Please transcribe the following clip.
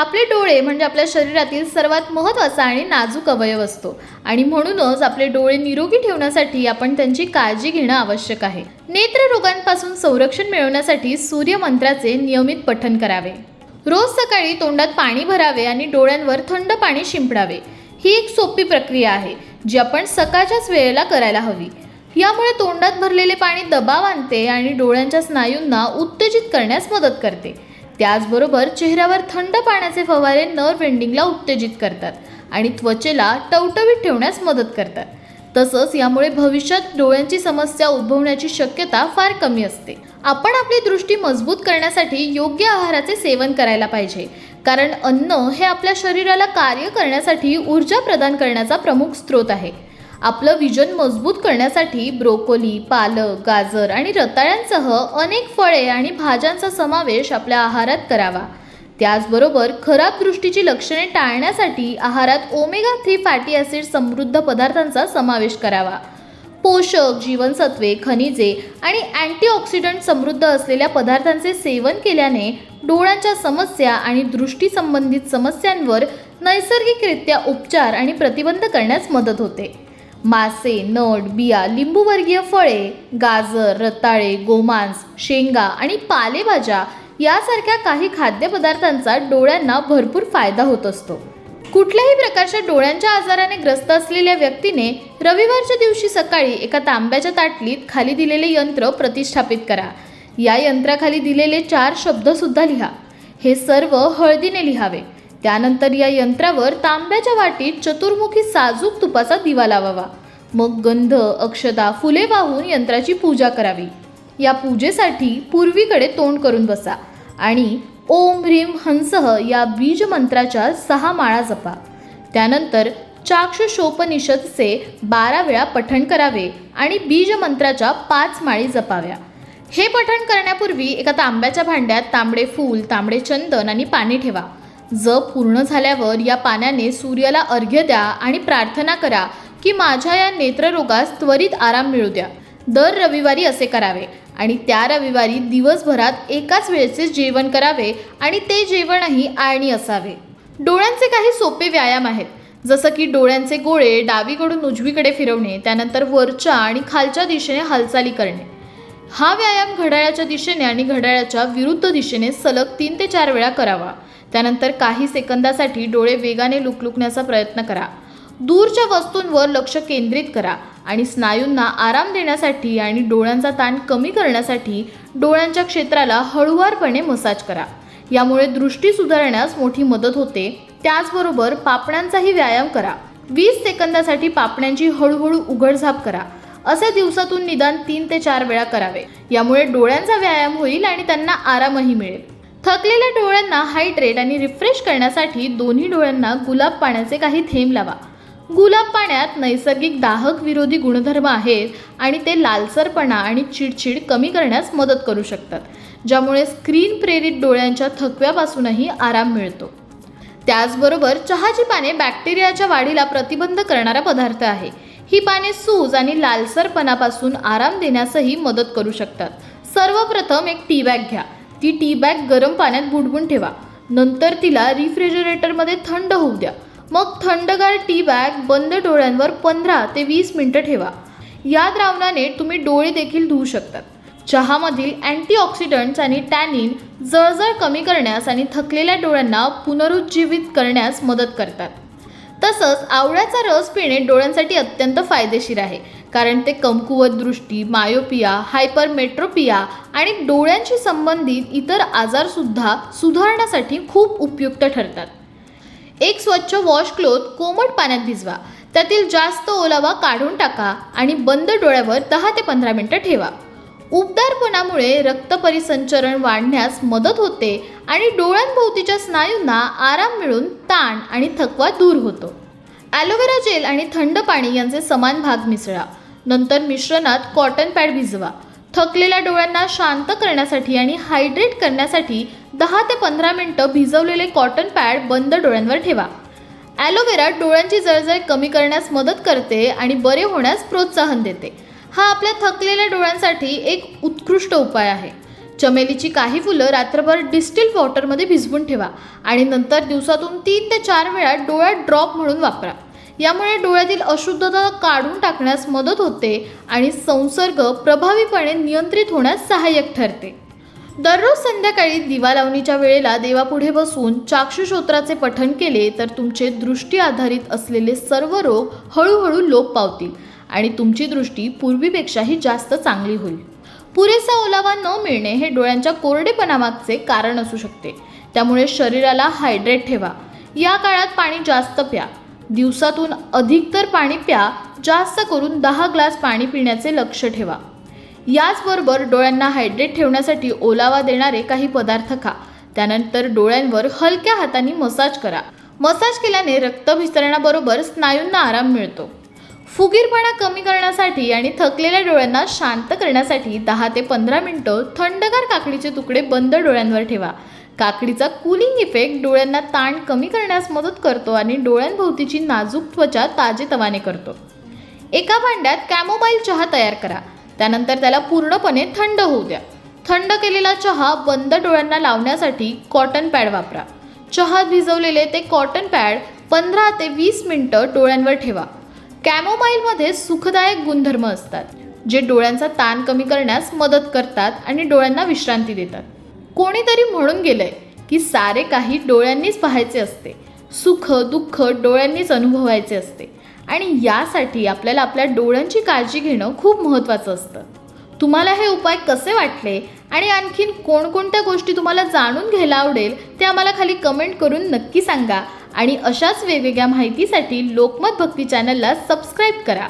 आपले डोळे म्हणजे आपल्या शरीरातील सर्वात महत्त्वाचा आणि नाजूक अवयव असतो. आणि म्हणूनच आपले डोळे निरोगी ठेवण्यासाठी आपण त्यांची काळजी घेणं आवश्यक आहे. नेत्ररोगांपासून संरक्षण मिळवण्यासाठी सूर्यमंत्राचे नियमित पठण करावे. रोज सकाळी तोंडात पाणी भरावे आणि डोळ्यांवर थंड पाणी शिंपडावे. ही एक सोपी प्रक्रिया आहे जी आपण सकाळच्याच वेळेला करायला हवी. यामुळे तोंडात भरलेले पाणी दबाव आणते आणि डोळ्यांच्या स्नायूंना उत्तेजित करण्यास मदत करते. त्याचबरोबर चेहऱ्यावर थंड पाण्याचे फवारे नर्व एंडिंगला उत्तेजित करतात आणि त्वचेला टवटवीत ठेवण्यास मदत करतात. तसंच यामुळे भविष्यात डोळ्यांची समस्या उद्भवण्याची शक्यता फार कमी असते. आपण आपली दृष्टी मजबूत करण्यासाठी योग्य आहाराचे सेवन करायला पाहिजे. कारण अन्न हे आपल्या शरीराला कार्य करण्यासाठी ऊर्जा प्रदान करण्याचा प्रमुख स्रोत आहे. आपलं विजन मजबूत करण्यासाठी ब्रोकोली पालक गाजर आणि रताळ्यांसह अनेक फळे आणि भाज्यांचा समावेश आपल्या आहारात करावा. त्याचबरोबर खराब दृष्टीची लक्षणे टाळण्यासाठी आहारात ओमेगा थ्री फॅटी ॲसिड समृद्ध पदार्थांचा समावेश करावा. पोषक जीवनसत्वे खनिजे आणि अँटीऑक्सिडंट समृद्ध असलेल्या पदार्थांचे सेवन केल्याने डोळ्यांच्या समस्या आणि दृष्टीसंबंधित समस्यांवर नैसर्गिकरित्या उपचार आणि प्रतिबंध करण्यास मदत होते. मासे नट बिया लिंबूवर्गीय फळे गाजर रताळे गोमांस शेंगा आणि पालेभाज्या यासारख्या काही खाद्यपदार्थांचा डोळ्यांना भरपूर फायदा होत असतो. कुठल्याही प्रकारच्या डोळ्यांच्या आजाराने ग्रस्त असलेल्या व्यक्तीने रविवारच्या दिवशी सकाळी एका तांब्याच्या ताटलीत खाली दिलेले यंत्र प्रतिष्ठापित करा. या यंत्राखाली दिलेले चार शब्दसुद्धा लिहा. हे सर्व हळदीने लिहावे. त्यानंतर या यंत्रावर तांब्याच्या वाटीत चतुर्मुखी साजूक तुपाचा दिवा लावावा. मग गंध अक्षदा फुले वाहून यंत्राची पूजा करावी. या पूजेसाठी पूर्वीकडे तोंड करून बसा आणि ओम ह्रीम हंसह या बीज मंत्राच्या सहा माळा जपा. त्यानंतर चाक्षुषोपनिषदचे बारा वेळा पठण करावे आणि बीज मंत्राच्या पाच माळी जपाव्या. हे पठण करण्यापूर्वी एका तांब्याच्या भांड्यात तांबडे फूल तांबडे चंदन आणि पाणी ठेवा. जप पूर्ण झाल्यावर या पाण्याने सूर्याला अर्घ्य द्या आणि प्रार्थना करा की माझ्या या नेत्ररोगास त्वरित आराम मिळू द्या. दर रविवारी असे करावे आणि त्या रविवारी दिवसभरात एकाच वेळेचे जेवण करावे आणि ते जेवणही आळणी असावे. डोळ्यांचे काही सोपे व्यायाम आहेत. जसं की डोळ्यांचे गोळे डावीकडून उजवीकडे फिरवणे त्यानंतर वरच्या आणि खालच्या दिशेने हालचाली करणे. हा व्यायाम घड्याळाच्या दिशेने आणि घड्याळाच्या विरुद्ध दिशेने सलग तीन ते चार वेळा करावा. त्यानंतर काही सेकंदासाठी डोळे वेगाने लुकलुकण्याचा प्रयत्न करा. दूरच्या वस्तूंवर लक्ष केंद्रित करा आणि स्नायूंना आराम देण्यासाठी आणि डोळ्यांचा ताण कमी करण्यासाठी डोळ्यांच्या क्षेत्राला हळुवारपणे मसाज करा. यामुळे दृष्टी सुधारण्यास मोठी मदत होते. त्याचबरोबर पापण्यांचाही व्यायाम करा. वीस सेकंदासाठी पापण्यांची हळूहळू उघडझाप करा. असे दिवसातून निदान तीन ते चार वेळा करावे. यामुळे डोळ्यांचा व्यायाम होईल आणि त्यांना आरामही मिळेल. थकलेल्या डोळ्यांना हायड्रेट आणि रिफ्रेश करण्यासाठी दोन्ही डोळ्यांना गुलाब पाण्याचे काही थेंब लावा. गुलाब पाण्यात नैसर्गिक दाहक विरोधी गुणधर्म आहेत आणि ते लालसरपणा आणि चिडचिड कमी करण्यास मदत करू शकतात ज्यामुळे स्क्रीन प्रेरित डोळ्यांच्या थकव्यापासूनही आराम मिळतो. त्याचबरोबर चहाची पाने बॅक्टेरियाच्या वाढीला प्रतिबंध करणारा पदार्थ आहे. ही पाने सूज आणि लालसरपणापासून आराम देण्यासही मदत करू शकतात. सर्वप्रथम एक टी बॅग घ्या. ती टी बॅग गरम पाण्यात बुडवून ठेवा. नंतर तिला रिफ्रिजरेटरमध्ये थंड होऊ द्या. मग थंडगार टी बॅग बंद डोळ्यांवर पंधरा ते वीस मिनटं ठेवा. या द्रावणाने तुम्ही डोळे देखील धुवू शकतात. चहामधील अँटीऑक्सिडंट्स आणि टॅनिन जळजळ कमी करण्यास आणि थकलेल्या डोळ्यांना पुनरुज्जीवित करण्यास मदत करतात. तसंच आवळ्याचा रस पिणे डोळ्यांसाठी अत्यंत फायदेशीर आहे. कारण ते कमकुवत दृष्टी मायोपिया हायपरमेट्रोपिया आणि डोळ्यांशी संबंधित इतर आजारसुद्धा सुधारण्यासाठी खूप उपयुक्त ठरतात. एक स्वच्छ वॉश क्लोथ कोमट पाण्यात भिजवा त्यातील जास्त ओलावा काढून टाका आणि बंद डोळ्यावर दहा ते पंधरा मिनटं ठेवा. उबदारपणामुळे रक्त परिसंचरण वाढण्यास मदत होते आणि डोळ्यांभोवतीच्या स्नायूंना आराम मिळून ताण आणि थकवा दूर होतो. ॲलोवेरा जेल आणि थंड पाणी यांचे समान भाग मिसळा. नंतर मिश्रणात कॉटन पॅड भिजवा. थकलेल्या डोळ्यांना शांत करण्यासाठी आणि हायड्रेट करण्यासाठी दहा ते पंधरा मिनटं भिजवलेले कॉटन पॅड बंद डोळ्यांवर ठेवा. ॲलोवेरा डोळ्यांची जळजळ कमी करण्यास मदत करते आणि बरे होण्यास प्रोत्साहन देते. हा आपल्या थकलेल्या डोळ्यांसाठी एक उत्कृष्ट उपाय आहे. चमेलीची काही फुलं रात्रभर डिस्टिल वॉटरमध्ये भिजवून ठेवा आणि नंतर दिवसातून तीन ते चार वेळा डोळ्यात ड्रॉप म्हणून वापरा. यामुळे डोळ्यातील अशुद्धता काढून टाकण्यास मदत होते आणि संसर्ग प्रभावीपणे नियंत्रित होण्यास सहाय्यक ठरते. दररोज संध्याकाळी दिवा लावणीच्या वेळेला देवापुढे बसून चाक्षुश्रोत्राचे पठण केले तर तुमचे दृष्टी आधारित असलेले सर्व रोग हळूहळू लोप पावतील आणि तुमची दृष्टी पूर्वीपेक्षाही जास्त चांगली होईल. पुरेसा ओलावा न मिळणे हे डोळ्यांच्या कोरडेपणामागचे कारण असू शकते. त्यामुळे शरीराला हायड्रेट ठेवा. या काळात पाणी जास्त प्या. दिवसातून अधिक तर पाणी प्या जास्त करून दहा ग्लास पाणी पिण्याचे लक्ष ठेवा. याचबरोबर डोळ्यांना हायड्रेट ठेवण्यासाठी ओलावा देणारे काही पदार्थ खा. त्यानंतर डोळ्यांवर हलक्या हाताने मसाज करा. मसाज केल्याने रक्तभिसरणाबरोबर स्नायूंना आराम मिळतो. फुगीरपणा कमी करण्यासाठी आणि थकलेल्या डोळ्यांना शांत करण्यासाठी दहा ते पंधरा मिनटं थंडगार काकडीचे तुकडे बंद डोळ्यांवर ठेवा. काकडीचा कूलिंग इफेक्ट डोळ्यांना ताण कमी करण्यास मदत करतो आणि डोळ्यांभोवतीची नाजूक त्वचा ताजेतवाने करतो. एका भांड्यात कॅमोबाईल चहा तयार करा. त्यानंतर त्याला पूर्णपणे थंड होऊ द्या. थंड केलेला चहा बंद डोळ्यांना लावण्यासाठी कॉटन पॅड वापरा. चहात भिजवलेले ते कॉटन पॅड पंधरा ते वीस मिनटं डोळ्यांवर ठेवा. कॅमोमाईलमध्ये सुखदायक गुणधर्म असतात जे डोळ्यांचा ताण कमी करण्यास मदत करतात आणि डोळ्यांना विश्रांती देतात. कोणीतरी म्हणून गेलंय की सारे काही डोळ्यांनीच पाहायचे असते. सुख दुःख डोळ्यांनीच अनुभवायचे असते. आणि यासाठी आपल्याला आपल्या डोळ्यांची काळजी घेणं खूप महत्त्वाचं असतं. तुम्हाला हे उपाय कसे वाटले? आणि आणखीन कोणकोणत्या गोष्टी तुम्हाला जाणून घ्यायला आवडेल ते आम्हाला खाली कमेंट करून नक्की सांगा. आणि अशाच वेगवेगळ्या माहितीसाठी लोकमत भक्ती चॅनलला सबस्क्राईब करा.